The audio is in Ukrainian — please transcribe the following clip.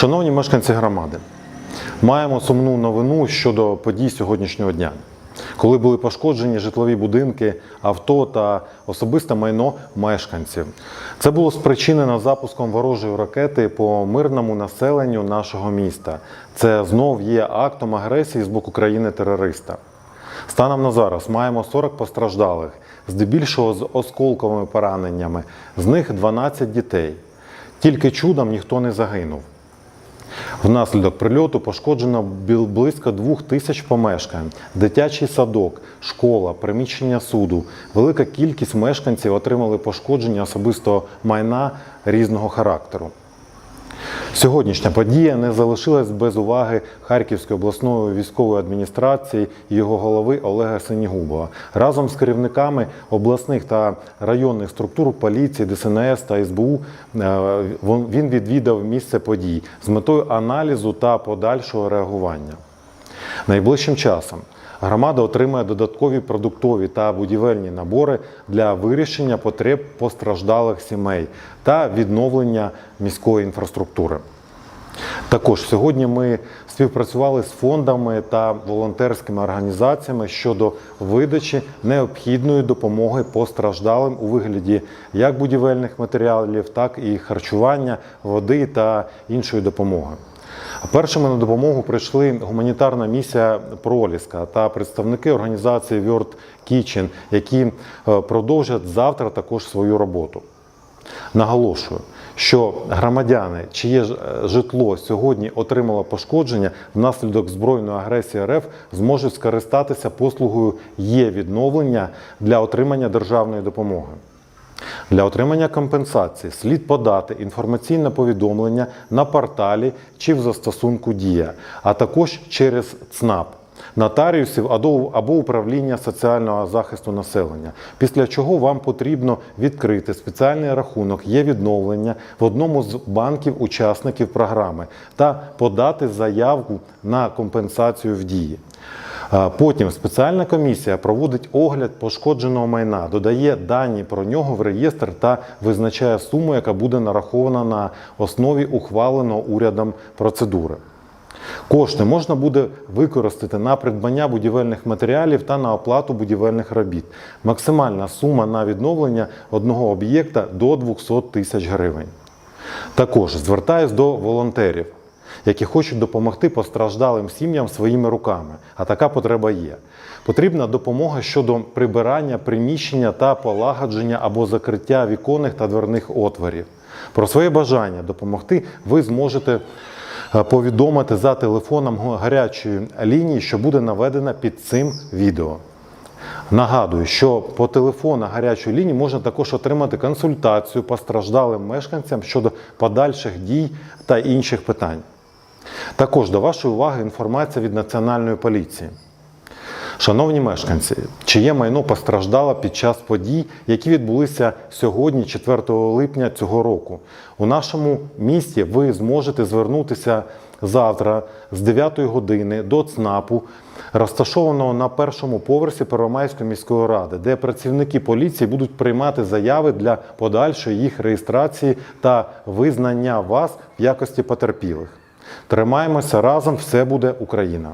Шановні мешканці громади, маємо сумну новину щодо подій сьогоднішнього дня, коли були пошкоджені житлові будинки, авто та особисте майно мешканців. Це було спричинено запуском ворожої ракети по мирному населенню нашого міста. Це знов є актом агресії з боку країни-терориста. Станом на зараз маємо 40 постраждалих, здебільшого з осколковими пораненнями, з них 12 дітей. Тільки чудом ніхто не загинув. Внаслідок прильоту пошкоджено близько двох тисяч помешкань, дитячий садок, школа, приміщення суду. Велика кількість мешканців отримали пошкодження особистого майна різного характеру. Сьогоднішня подія не залишилась без уваги Харківської обласної військової адміністрації і його голови Олега Синігубова. Разом з керівниками обласних та районних структур поліції, ДСНС та СБУ е, він відвідав місце подій з метою аналізу та подальшого реагування. Найближчим часом громада отримає додаткові продуктові та будівельні набори для вирішення потреб постраждалих сімей та відновлення міської інфраструктури. Також сьогодні ми співпрацювали з фондами та волонтерськими організаціями щодо видачі необхідної допомоги постраждалим у вигляді як будівельних матеріалів, так і харчування, води та іншої допомоги. Першими на допомогу прийшли гуманітарна місія Проліска та представники організації World Kitchen, які е, продовжать завтра також свою роботу. Наголошую, що громадяни, чиє е, житло сьогодні отримало пошкодження внаслідок збройної агресії РФ, зможуть скористатися послугою є відновлення для отримання державної допомоги. Для отримання компенсації слід подати інформаційне повідомлення на порталі чи в застосунку Дія, а також через ЦНАП, нотаріусів або управління соціального захисту населення. Після чого вам потрібно відкрити спеціальний рахунок є відновлення в одному з банків-учасників програми та подати заявку на компенсацію в дії. Потім спеціальна комісія проводить огляд пошкодженого майна, додає дані про нього в реєстр та визначає суму, яка буде нарахована на основі ухваленого урядом процедури. Кошти можна буде використати на придбання будівельних матеріалів та на оплату будівельних робіт. Максимальна сума на відновлення одного об'єкта до 200 тисяч гривень. Також звертаюсь до волонтерів, які хочуть допомогти постраждалим сім'ям своїми руками, а така потреба є. Потрібна допомога щодо прибирання приміщення та полагодження або закриття віконних та дверних отворів. Про своє бажання допомогти ви зможете е, повідомити за телефоном гарячої лінії, що буде наведена під цим відео. Нагадую, що по телефону гарячої лінії можна також отримати консультацію постраждалим мешканцям щодо подальших дій та інших питань. Також до вашої уваги інформація від Національної поліції. Шановні мешканці, чиє майно постраждало під час подій, які відбулися сьогодні, 4 липня цього року. У нашому місті ви зможете звернутися завтра з 9 години до ЦНАПу, розташованого на першому поверсі Первомайської міської ради, де працівники поліції будуть приймати заяви для подальшої їх реєстрації та визнання вас в якості потерпілих. Тримаємося разом, все буде Україна.